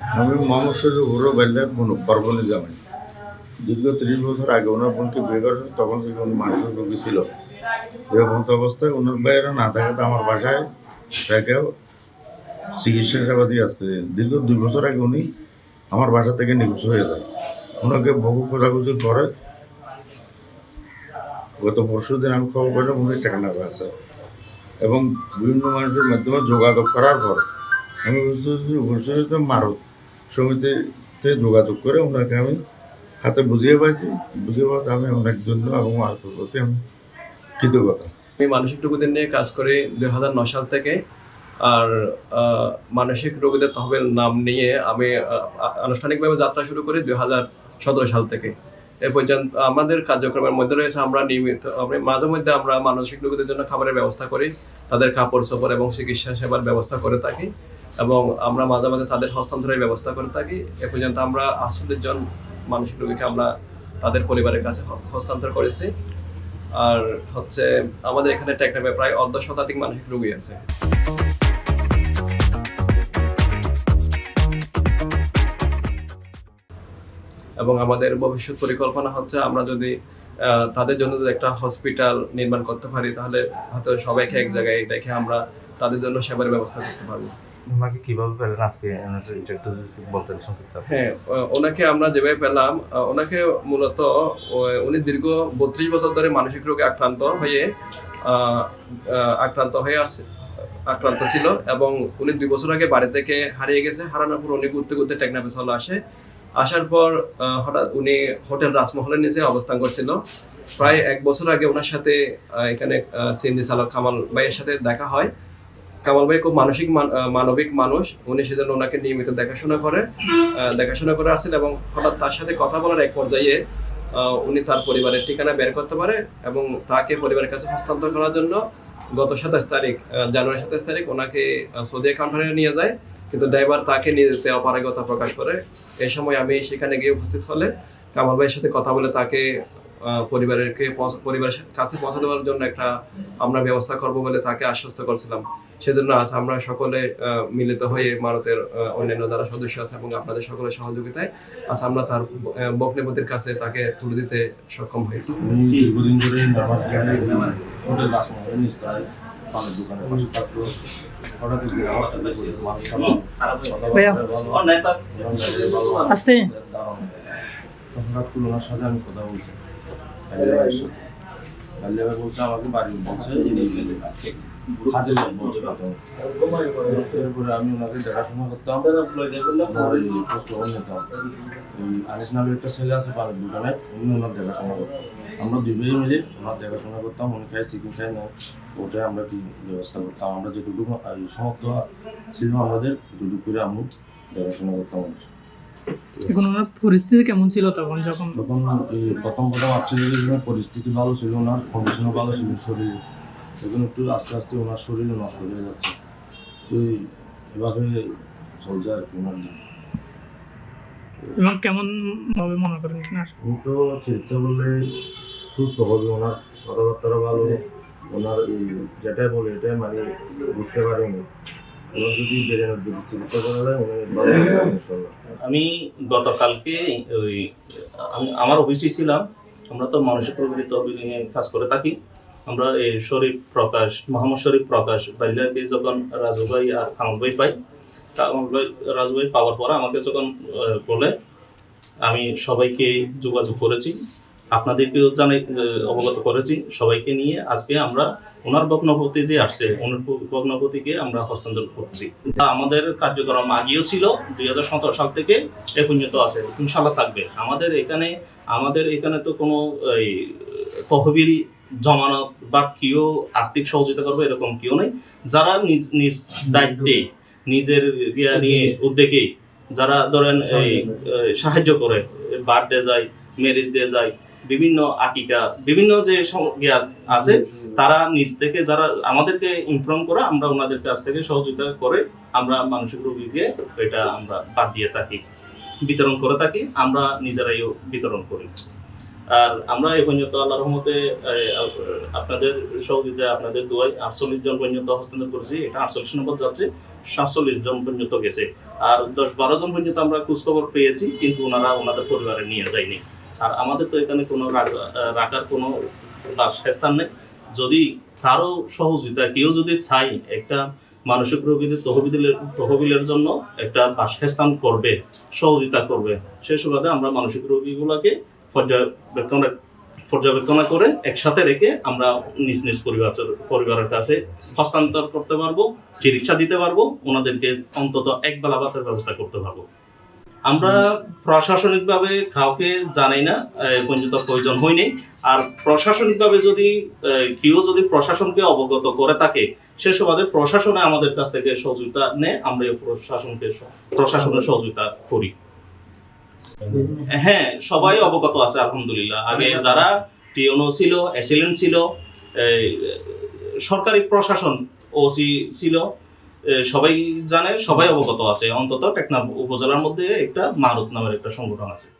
আমি মোহাম্মদ শরীফ হুরো বেল্লার বরবনি জামাই দীর্ঘ তিরিশ বছর আগে ওনার বোনকে বিয়ে করেছেন তখন থেকে উনি মানসিক রোগী ছিল। এরকম অবস্থায় ওনার বাইরে না থাকাতে আমার বাসায় তাকে চিকিৎসা সেবা দিয়ে আসতে দীর্ঘ দুই বছর আগে উনি আমার বাসা থেকে নিখোঁজ হয়ে যায়। ওনাকে বহু খোঁজাখুঁজির পরে গত পরশু দিন আমি খবর পেলাম উনি টেকনাফে আছে এবং বিভিন্ন মানুষের মাধ্যমে যোগাযোগ করার পর আমি বুঝতে পারছি মারত। সমিতিতে যোগাযোগ করে ওনাকে আমি হাতে বুঝিয়ে পাইছি। বুঝিয়ে পাওয়াতে আমি অনেক জন্য এবং আল্পের প্রতি আমি কৃতজ্ঞতা। আমি মানসিক রোগীদের নিয়ে কাজ করি দুই হাজার নয় সাল থেকে। আর মানসিক রোগীদের তহবিল নাম নিয়ে আমি আনুষ্ঠানিকভাবে যাত্রা শুরু করি দুই হাজার সতেরো সাল থেকে। এ পর্যন্ত আমাদের কার্যক্রমের মধ্যে রয়েছে আমরা নিয়মিত মাঝে মধ্যে আমরা মানসিক রোগীদের জন্য খাবারের ব্যবস্থা করি, তাদের কাপড় চোপড় এবং চিকিৎসা সেবার ব্যবস্থা করে থাকি। এবং আমরা মাঝে মাঝে তাদের হস্তান্তরের ব্যবস্থা করে থাকি। এ পর্যন্ত আমরা আটচল্লিশ জন মানসিক রোগীকে আমরা তাদের পরিবারের কাছে হস্তান্তর করেছি। আর হচ্ছে আমাদের এখানে টেকনাফে প্রায় অর্ধ শতাধিক মানসিক রোগী আছে। এবং আমাদের ভবিষ্যৎ পরিকল্পনা হচ্ছে আমরা যদি তাদের জন্য যদি একটা হসপিটাল নির্মাণ করতে পারি, তাহলে হয়তো সবাইকে এক জায়গায় রেখে আমরা তাদের জন্য সেবার ব্যবস্থা করতে পারব। ওনাকে কীভাবে পেলেন? আজকে এটা একটু বলতেন সংক্ষিপ্ত। হ্যাঁ ওনাকে আমরা যেভাবে পেলাম ওনাকে মূলত উনি দীর্ঘ বত্রিশ বছর ধরে মানসিক রোগে আক্রান্ত হয়ে আক্রান্ত হয়ে আসছে, আক্রান্ত ছিল এবং উনি দুই বছর আগে বাড়ি থেকে হারিয়ে গেছে, হারানোর পর উনি ঘুরতে ঘুরতে টেকনাফে চলে আসে। আসার পর হঠাৎ উনি হোটেল রাজমহলের নিচে অবস্থান করছিল। প্রায় এক বছর আগে ওনার সাথে এখানে সিন্দি চালক কামাল ভাইয়ের সাথে দেখা হয়। কামাল ভাই খুব মানসিক মানবিক মানুষ। উনি সেজন্য ওনাকে নিয়মিত দেখাশোনা করে দেখাশোনা করে আসছেন এবং হঠাৎ তার সাথে কথা বলার এক পর্যায়ে উনি তার পরিবারের ঠিকানা বের করতে পারে এবং তাকে পরিবারের কাছে হস্তান্তর করার জন্য গত সাতাশ তারিখ জানুয়ারি সাতাশ তারিখ ওনাকে সৌদি কাউন্টারে নিয়ে যায়। কিন্তু ড্রাইভার তাকে নিয়ে যেতে অপারগতা প্রকাশ করে। এই সময় আমি সেখানে গিয়ে উপস্থিত হলে কামাল ভাইয়ের সাথে কথা বলে তাকে পরিবারেরকে পরিবারের কাছে পৌঁছে দেওয়ার জন্য একটা আমরা ব্যবস্থা করব বলে তাকে আশ্বস্ত করছিলাম। সেজন্য আজ আমরা সকলে মিলিত হয়ে ভারতের অন্যান্য যারা সদস্য আছে এবং আপনাদের সকলের সহযোগিতায় আজ আমরা তার বকনেপতির কাছে তাকে তুলে দিতে সক্ষম হয়েছি। দীর্ঘদিন ধরে হোটেল পানের দোকানে থাকতো। হঠাৎ আমার সাথে মানুষ ওনার সাথে আমি কথা বলছি। আমি ওনাকে দেখাশোনা করতাম। আমার নামের একটা ছেলে আছে ওনার দেখাশোনা করতাম আমরা দুই মিলে ওনার দেখাশোনা করতাম, উনি খাই চিকেন খাই না, ওটাই আমরা কি ব্যবস্থা করতাম। আমরা যেটুকু সমস্ত ছিল আমাদের দুটুকু করে আমি দেখাশোনা করতাম। এখন ওনার পরিস্থিতি কেমন ছিল তখন যখন? তখন প্রথম প্রথম অক্সিজেনের পরিস্থিতি ভালো ছিল ওনার কন্ডিশনও ভালো ছিল শরীরে। এখন একটু আস্তে আস্তে ওনার শরীরে নষ্ট হয়ে যাচ্ছে। তো এভাবে চলছে আর কি ওনার এবং কেমন ভাবে মনে করেন আপনার? তো চিকিৎসা করলে সুস্থ হবে ওনার কথাবার্তা ভালো। ওনার যেটাই বলে এটাই মানে বুঝতে পারেনি। ইনশাল্লাহ। আমি গতকালকে ওই আমি আমার অফিসে ছিলাম। আমরা তো মানসিক রোগী তহবিল কাজ করে থাকি। আমরা এই শরীফ প্রকাশ মোহাম্মদ শরীফ প্রকাশ বাইলাকে যখন রাজু ভাই আর কামাল ভাই পাই কামাল ভাই রাজু ভাই পাওয়ার পর আমাকে যখন বলে আমি সবাইকে যোগাযোগ করেছি। আপনাদেরকেও জানাই অবগত করেছি। সবাইকে নিয়ে আজকে আমরা ওনার বগ্নপতি যে আসছে ওনার বগ্নপতিকে আমরা হস্তান্তর করছি। আমাদের কার্যক্রম আগেও ছিল দুই হাজার সতেরো সাল থেকে এ পর্যন্ত আছে ইনশাল্লাহ থাকবে। আমাদের এখানে আমাদের এখানে তো কোনো এই, তহবিল জমানত বা কেউ আর্থিক সহযোগিতা করবে এরকম কেউ নেই। যারা নিজ নিজ দায়িত্বে নিজের ইয়া নিয়ে উদ্যোগে যারা ধরেন এই, সাহায্য করে বার্থডে যায় ম্যারেজ ডে যায় বিভিন্ন আকিকা বিভিন্ন যে আছে তারা নিজ থেকে যারা আমাদেরকে ইনফর্ম করে আমরা ওনাদের কাছ থেকে সহযোগিতা করে আমরা মানসিক রোগীকে এটা আমরা বাদ দিয়ে থাকি বিতরণ করে থাকি আমরা নিজেরাইও বিতরণ করি। আর আমরা এই পর্যন্ত আল্লাহ রহমতে আপনাদের সহযোগিতায় আপনাদের দোয়ায় আটচল্লিশ জন পর্যন্ত হস্তান্তর করেছি এটা আটচল্লিশ নম্বর যাচ্ছে সাতচল্লিশ জন পর্যন্ত গেছে। আর দশ বারো জন পর্যন্ত আমরা খোঁজখবর পেয়েছি কিন্তু ওনারা ওনাদের পরিবারে নিয়ে যায়নি। আর আমাদের তো এখানে কোনো রাখা- রাখার কোনো বাসস্থান নেই। যদি কারও সহযোগিতা, কেউ যদি চাই একটা মানসিক রোগীদের তহবিলের তহবিলের জন্য একটা বাসস্থান করবে, সহযোগিতা করবে সেই সুবাদে আমরা মানসিক রোগীগুলোকে পর্যবেক্ষণ পর্যবেক্ষণ করে একসাথে রেখে আমরা নিজ নিজ পরিবার পরিবারের কাছে হস্তান্তর করতে পারব, চিকিৎসা দিতে পারব, ওনাদেরকে অন্তত এক বেলা ভাতের ব্যবস্থা করতে পারব। আমরা প্রশাসনিকভাবে কাউকে জানাই না পর্যন্ত প্রয়োজন হয়নি। আর প্রশাসনিকভাবে যদি কেউ যদি প্রশাসনকে অবগত করে থাকে, সে সুবাদে প্রশাসনে আমাদের কাছ থেকে সহযোগিতা নেয় আমরা প্রশাসনকে প্রশাসনের সহযোগিতা করি। হ্যাঁ সবাই অবগত আছে, আলহামদুলিল্লাহ। আগে যারা টিওনো ছিল এসিলেন্ট ছিল সরকারি প্রশাসন ওসি ছিল সবাই জানে, সবাই অবগত আছে। অন্তত টেকনাফ উপজেলার মধ্যে একটা মারুত নামের একটা সংগঠন আছে।